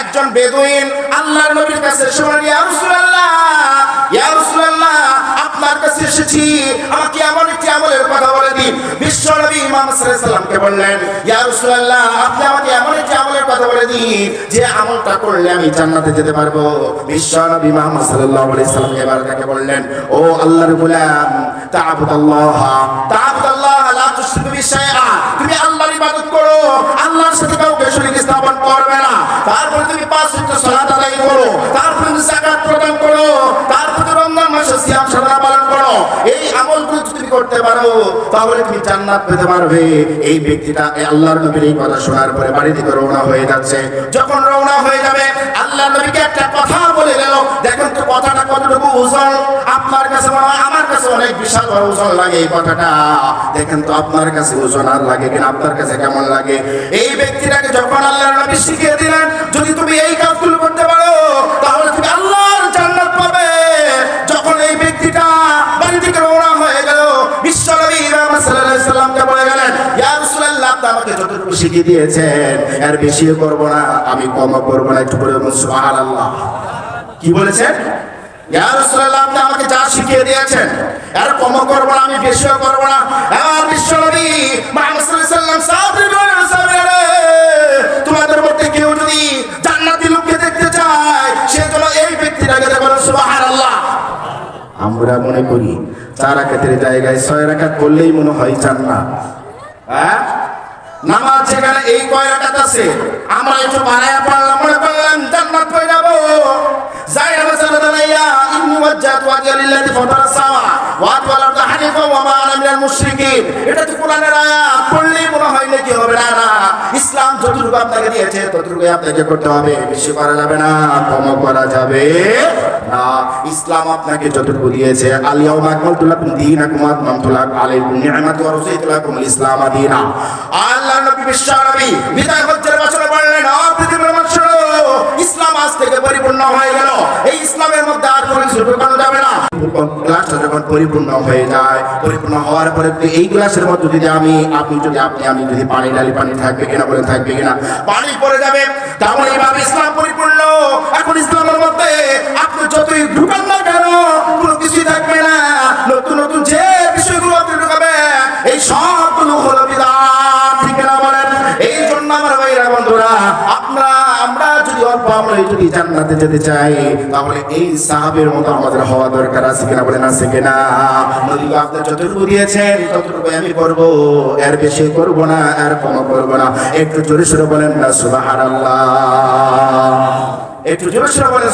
একজন বেদুইন আল্লাহর নবীর কাছে শুনেন ইয়া রাসূলুল্লাহ ইয়া রাসূলুল্লাহ, আপনার কাছে এসেছি। আমাকে এমন একটি আমলের কথা বলে দিন। বিশ্ব নবী ইমাম সাল্লামকে বললেন, ইয়া রাসূলুল্লাহ, আপনি আমাকে এমন একটি আমলের কথা বলে দিন, যে আমলটা করলে আমি জান্নাতে যেতে পারব। বিশ্ব নবী মুহাম্মদ সাল্লাল্লাহু আলাইহি সাল্লাম এবার তাকে বললেন, ও আল্লাহর গোলাম তাআবুদাল্লাহ তাআবুদাল্লাহ সিয়াম সাধনা পালন করো। এই যদি করতে পারো, তাহলে তুমি জান্নাত পেতে পারবে। এই ব্যক্তিটা আল্লাহর নবীর এই কথা শোনার পরে বাড়ি থেকে রওনা হয়ে যাচ্ছে। যখন রওনা হয়ে যাবে, আল্লাহর নবীকে একটা কথা বলে গেল। তো কথাটা কতটুকু ওজন আপনার কাছে আমার কাছে অনেক বিশাল বড় লাগে এই কথাটা। দেখেন তো আপনার কাছে ওজন আর লাগে কিনা, আপনার কাছে কেমন লাগে? এই ব্যক্তিটাকে যখন আল্লাহর নবী শিখিয়ে দিলেন, যদি তুমি এই কাজগুলো শিখিয়ে দিয়েছেন, এর বেশিও করব না, আমি কম করব না, একটু করে বলুন, সুবহানাল্লাহ। কি বলেছেন? আমাকে যা শিখিয়ে দিয়েছেন কম করব না, আমি বেশিও করব না। আর তোমাদের মধ্যে কেউ লোককে দেখতে চায়, সে এই ব্যক্তিটাকে দেখো সুবহানাল্লাহ। আমরা মনে করি, চার রাকাতের জায়গায় ছয় রাকাত করলেই মনে হয় জান্নাত। হ্যাঁ? নামাজ যেখানে এই আছে? আমরা একটু পারলাম মনে করলাম জান্নাত হয়ে যাব। যাই নামাজ দাঁড়াইয়া ইন্নি ওয়াজ্জাত ওয়াজিয়ালিল্লাহি ফাতারা সামা ওয়া ওয়াল হানিফা ওয়া মা আনা মিনাল মুশরিকিন। এটা তো কোরআনের আয়াত, পড়লেই মনে হয় নাকি হবে? না না, ইসলাম আপনাকে দিয়েছে ততটুকু আপনাকে করতে হবে। বেশি করা যাবে না করা যাবে না। ইসলাম আপনাকে যতটুকু দিয়েছে আলিয়াও আকমালতু লাকুম দীনাকুম ওয়া ইসলাম দীনা। আল্লাহ নবী বিশ্ব নবী বিদায় হজ্জের বললেন পৃথিবীর মানুষ ইসলাম আজ থেকে পরিপূর্ণ হয়ে গেল। এই ইসলামের মধ্যে আর কোনো কিছু যাবে না। গ্লাসটা যখন পরিপূর্ণ হয়ে যায়, পরিপূর্ণ হওয়ার পরে এই গ্লাসের মধ্যে যদি আমি, আপনি যদি, আপনি, আমি যদি পানি ডালি, পানি থাকবে কিনা বলে থাকবে কিনা? পানি পড়ে যাবে। তেমন এইভাবে ইসলাম পরিপূর্ণ। এখন ইসলামের মধ্যে আপনি যেতে চাই তাহলে এই সাহাবের মতো আমাদের হওয়া দরকার আছে বলেন আছে যতটুকু দিয়েছেন ততটুকু আমি না, আর কম করব না। একটু জোরে বলেন না একটু জোরে বলেন